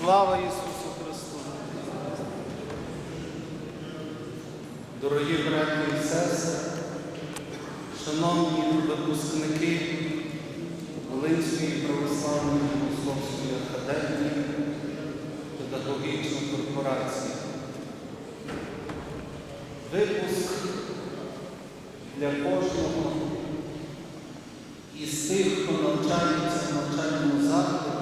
Слава Ісусу Христу! Дорогі браті і сестри, шановні випускники Волинської православної Богословської академії, педагогічної корпорації. Випуск для кожного із тих, хто навчається в навчальному закладі,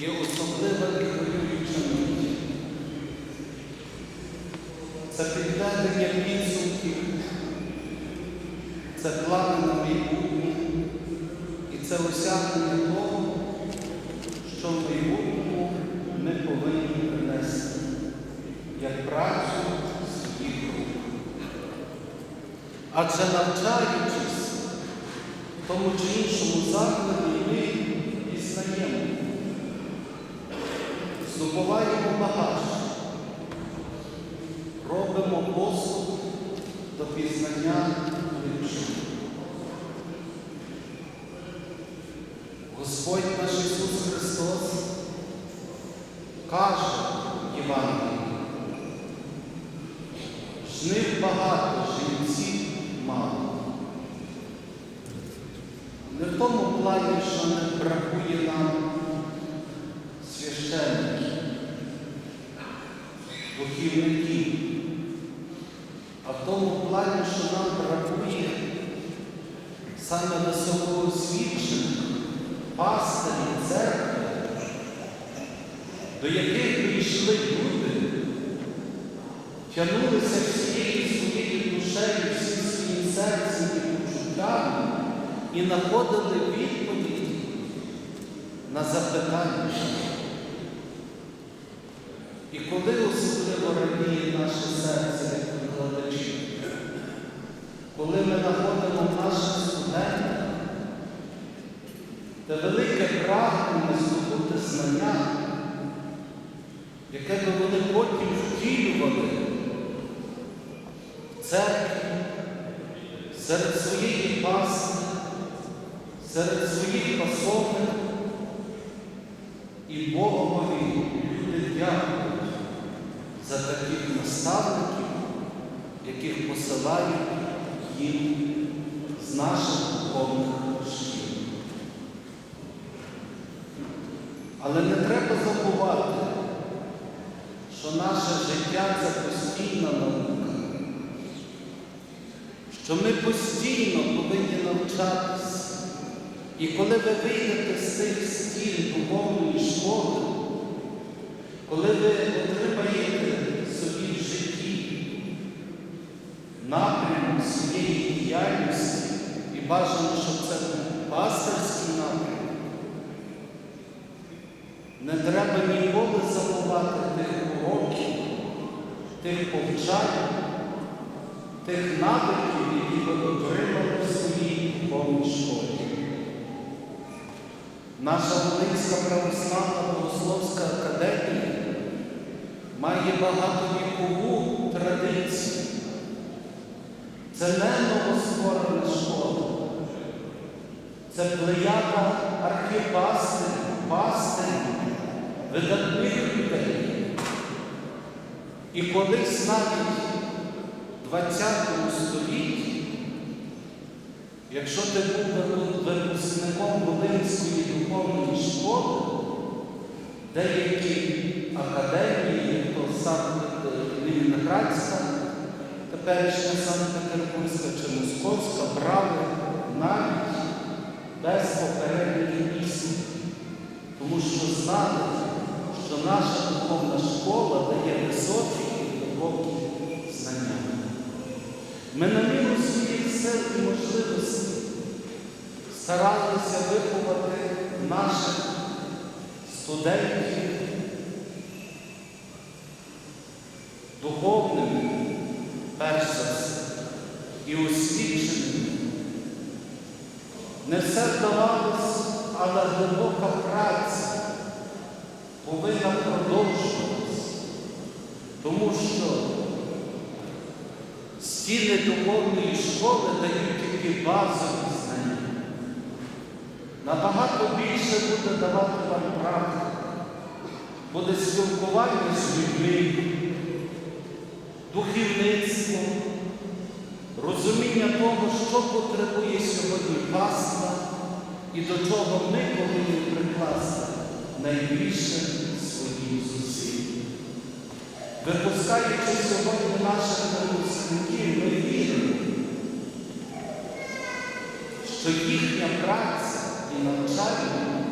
є особлива і хвилююча мить. Це підведення підсумків, це плани на майбутнє. І це осягнення того, що в майбутньому ми повинні принести як працю своїх рук. Адже навчаючись в тому чи іншому закладі, ми пізнаємо, здобуваємо багаж, робимо поступ до пізнання іншого. Господь наш Ісус Христос каже в Євангелії, жнив багато, жінців мало. Не в тому плані, що не бракує нам священників, духівників, а в тому плані, що нам бракує саме високоосвічених пастирів церкви, до яких прийшли люди, тягнулися всією своєю душею, всім своїм серцем і почуттями і знаходили відповіді на запитання. І коли особливо радіє наше серце як викладачів, коли ми знаходимо наших студентів, те велике прагнення здобути знання, яке би вони потім втілювали в церкві, серед своєї пасти, серед своїх пасовних і Богові люди дякують за таких наставників, яких посилають з наших духовних шкіл. Але не треба забувати, що наше життя це постійна наука, що ми постійно повинні навчатися. І коли ви вийдете з цих стін духовної школи, коли ви отримаєте собі в житті напрямок своєї діяльності, і бажано, щоб це був пасторський напрямок, не треба ніколи забувати тих уроків, тих повчань, тих навиків, які ви отримали в своїй духовній школі. Наша Волинська православна Богословська академія має багатовікову традицію. Це не новостворена школа, це плеяда архіпастирів, пастирів, видатних людей. І колись навіть в ХХ столітті Якщо ти був випускником Волинської духовної школи, деякі академії, то Лівіноградська, теперішня Санкт-Петербурзька чи Московська, брали навіть без попередніх пісень, тому що знали, що наша духовна школа дає високі і глибокі знання. Ми на міру своїх сил і можливостей старалися виховати наших студентів духовними, перш за все, і освіченими. Не все вдавалося, але глибока праця повинна продовжуватися, тому що стіни духовної школи дають тільки базові знання. Набагато більше буде давати вам практика, буде спілкування з людьми, духовництво, розуміння того, що потребує сьогодні паства і до чого ми повинні прикласти найбільше своїх зусиль. Випускаючи сьогодні наших випускників, ми віримо, що їхня праця і навчання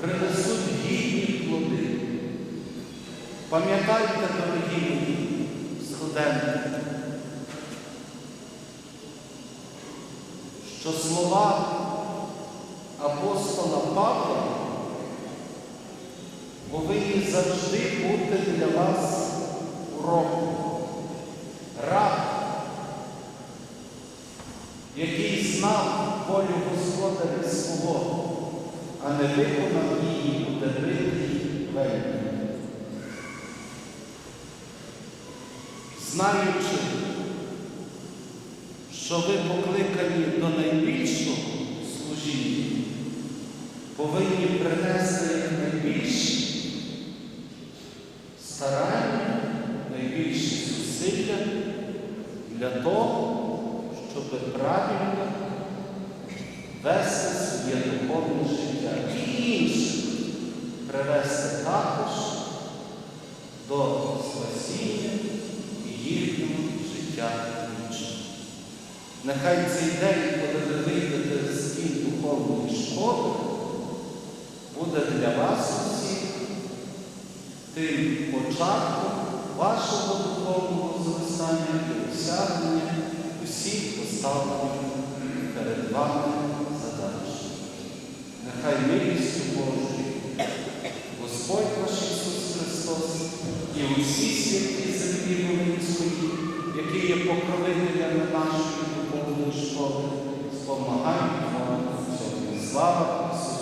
принесуть гідні плоди. Пам'ятайте, дорогі студенти, що слова апостола Павла повинні завжди бути для вас уроком. Раб, який знав волю Господаря свого, а не виконав її у дебритій вельмі. Знаючи, що ви покликані до найбільшого служіння, повинні принести найбільші старання, найбільші зусилля для того, щоб правильно вести своє духовне життя і інших привести також до спасіння і їхнього життя. Нехай цей день, коли ви вийдете з стін духовної школи, буде для вас усіх тим початком вашого духовного зростання і осягнення усіх поставлених перед вами задач. Нехай милістю Божою Господь наш Ісус Христос і усі святі землі Волинської, які є покровителями нашої Богу, що спомагають вам сьогодні. Слава Ісусу!